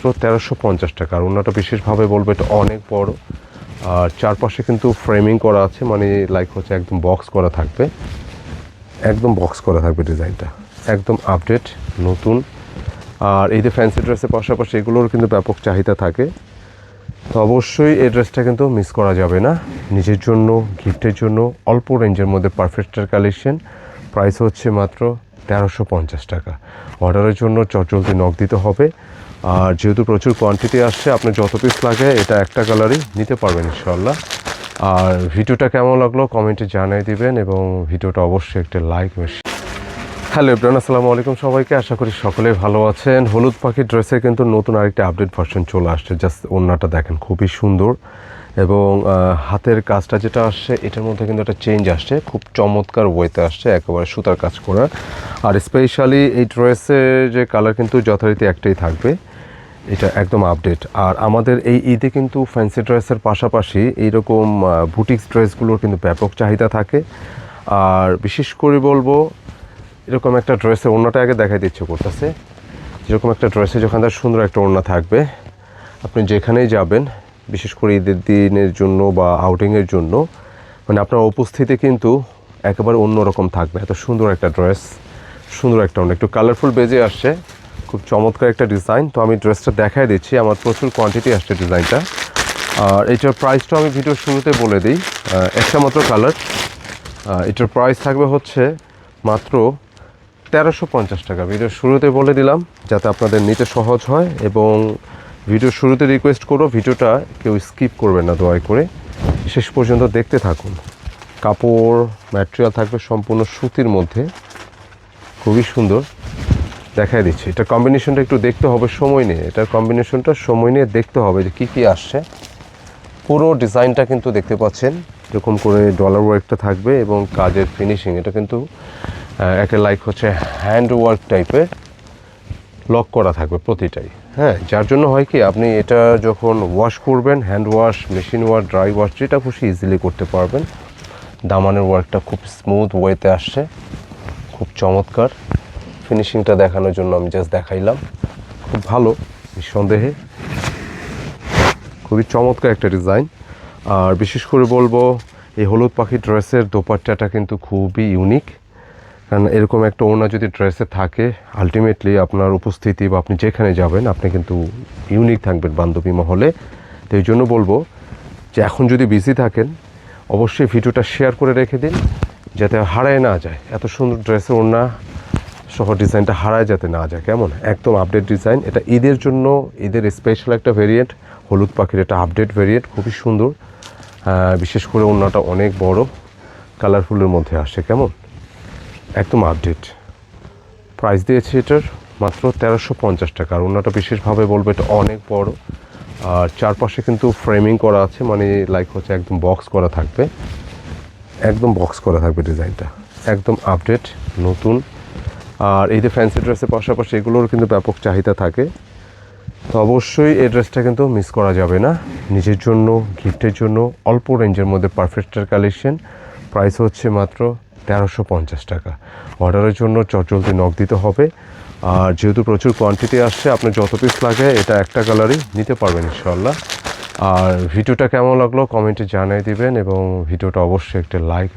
মাত্র তেরোশো পঞ্চাশ টাকা। আর অন্যটা বিশেষভাবে বলব এটা অনেক বড়। আর চারপাশে কিন্তু ফ্রেমিং করা আছে মানে লাইক হচ্ছে একদম বক্স করা থাকবে। একদম বক্স করা থাকবে ডিজাইনটা একদম আপডেট নতুন। আর এই যে ফ্যান্সি ড্রেসের পাশাপাশি এগুলোর কিন্তু ব্যাপক চাহিদা থাকে। তো অবশ্যই এই ড্রেসটা কিন্তু মিস করা যাবে না। নিজের জন্য গিফটের জন্য, অল্প রেঞ্জের মধ্যে পারফেক্টের কালেকশন প্রাইস হচ্ছে মাত্র তেরোশো পঞ্চাশ টাকা। অর্ডারের জন্য চটজলদি নক দিতে হবে। আর যেহেতু প্রচুর কোয়ান্টিটি আসছে আপনার যত পিস লাগে এটা একটা কালারই নিতে পারবেন ইনশাল্লাহ আর ভিডিওটা কেমন লাগল কমেন্টে জানিয়ে দিবেন এবং ভিডিওটা অবশ্যই একটা লাইক বেশি হ্যালো ইব্রান আসসালামু আলাইকুম সবাইকে। আশা করি সকলেই ভালো আছেন। হলুদ পাখির ড্রেসের কিন্তু নতুন আরেকটা আপডেট ভার্সন চলে আসছে। জাস্ট ওনাটা দেখেন, খুবই সুন্দর। এবং হাতের কাজটা যেটা আসছে, এটার মধ্যে কিন্তু একটা চেঞ্জ আসছে। খুব চমৎকার ওয়েতে আসছে, একেবারে সুতার কাজ করা। আর স্পেশালি এই ড্রেসের যে কালার কিন্তু যথারীতি একটাই থাকবে। এটা একদম আপডেট আর আমাদের এই ঈদে কিন্তু ফ্যান্সি ড্রেসের পাশাপাশি এইরকম বুটিক্স ড্রেসগুলোর কিন্তু ব্যাপক চাহিদা থাকে। আর বিশেষ করে বলব, এরকম একটা ড্রেসের ওড়নাটা আগে দেখাই দিচ্ছে করতেছে। যেরকম একটা ড্রেসে যখন তার সুন্দর একটা ওড়না থাকবে, আপনি যেখানেই যাবেন বিশেষ করে ঈদের দিনের জন্য বা আউটিংয়ের জন্য মানে আপনার উপস্থিতি কিন্তু একেবারে অন্যরকম থাকবে। এত সুন্দর একটা ড্রেস সুন্দর একটা একটু কালারফুল বেজে আসছে, খুব চমৎকার একটা ডিজাইন তো আমি ড্রেসটা দেখাই দিচ্ছি, আমার প্রচুর কোয়ান্টিটি আসছে ডিজাইনটা আর এটার প্রাইসটা আমি ভিডিওর শুরুতে বলে দিই একটা মাত্র কালার এটার প্রাইস থাকবে হচ্ছে মাত্র তেরোশো পঞ্চাশ টাকা। ভিডিও শুরুতে বলে দিলাম, যাতে আপনাদের নিতে সহজ হয় এবং ভিডিও শুরুতে রিকোয়েস্ট করো ভিডিওটা কেউ স্কিপ করবেন না, দয়া করে। শেষ পর্যন্ত দেখতে থাকুন। কাপড় ম্যাটেরিয়াল থাকবে সম্পূর্ণ সুতির মধ্যে। খুবই সুন্দর। দেখাই দিচ্ছি। এটা কম্বিনেশনটা একটু দেখতে হবে, সময় নিয়ে। এটার কম্বিনেশনটা সময় নিয়ে দেখতে হবে যে কী কী আসছে। পুরো ডিজাইনটা কিন্তু দেখতে পাচ্ছেন। এরকম করে ডলার ওয়ার্কটা থাকবে এবং কাজের ফিনিশিং এটা কিন্তু একটা লাইক হচ্ছে হ্যান্ড ওয়ার্ক টাইপের লক করা থাকবে প্রতিটাই। হ্যাঁ যার জন্য হয় কি, আপনি এটা যখন ওয়াশ করবেন hand wash machine wash dry wash যেটা খুশি ইজিলি করতে পারবেন। দামানের ওয়ার্কটা খুব স্মুথ ওয়েতে আসছে, খুব চমৎকার। ফিনিশিংটা দেখানোর জন্য আমি জাস্ট দেখাইলাম। খুব ভালো, নিঃসন্দেহে। খুবই চমৎকার একটা ডিজাইন আর বিশেষ করে বলব, এই হলুদ পাখি ড্রেসের দোপাট্টাটা কিন্তু খুবই ইউনিক কারণ এরকম একটা ওড়না যদি ড্রেসে থাকে আলটিমেটলি আপনার উপস্থিতি বা আপনি যেখানে যাবেন, আপনি কিন্তু ইউনিক থাকবেন বান্ধবী মহলে। তো এই জন্য বলব যে এখন যদি বিজি থাকেন, অবশ্যই ভিডিওটা শেয়ার করে রেখে দিন, যাতে হারায় না যায়। এত সুন্দর ড্রেসের ওড়না সহ ডিজাইনটা হারায় যাতে না যায়। কেমন? একদম আপডেট ডিজাইন এটা ঈদের জন্য, ঈদের স্পেশাল একটা ভেরিয়েন্ট হলুদ পাখির এটা আপডেট ভেরিয়েন্ট খুবই সুন্দর। বিশেষ করে ওড়নাটা অনেক বড় কালারফুলের মধ্যে আসে। কেমন? একদম আপডেট প্রাইস দিয়েছি এটার মাত্র তেরোশো পঞ্চাশ টাকা। আর ওড়নাটা বিশেষভাবে বলব এটা অনেক বড়। আর চারপাশে কিন্তু ফ্রেমিং করা আছে মানে লাইক হচ্ছে একদম বক্স করা থাকবে। একদম বক্স করা থাকবে ডিজাইনটা একদম আপডেট নতুন। আর এই যে ফ্যান্সি ড্রেসের পাশাপাশি এগুলোর কিন্তু ব্যাপক চাহিদা থাকে। তো অবশ্যই এই ড্রেসটা কিন্তু মিস করা যাবে না। নিজের জন্য গিফটের জন্য, অল্প রেঞ্জের মধ্যে পারফেক্টের কালেকশন প্রাইস হচ্ছে মাত্র তেরোশো পঞ্চাশ টাকা। অর্ডারের জন্য চটজলদি নক দিতে হবে। আর যেহেতু প্রচুর কোয়ান্টিটি আসছে আপনার যত পিস লাগে এটা একটা কালারই নিতে পারবেন ইনশাল্লাহ আর ভিডিওটা কেমন লাগল কমেন্টে জানিয়ে দিবেন এবং ভিডিওটা অবশ্যই একটা লাইক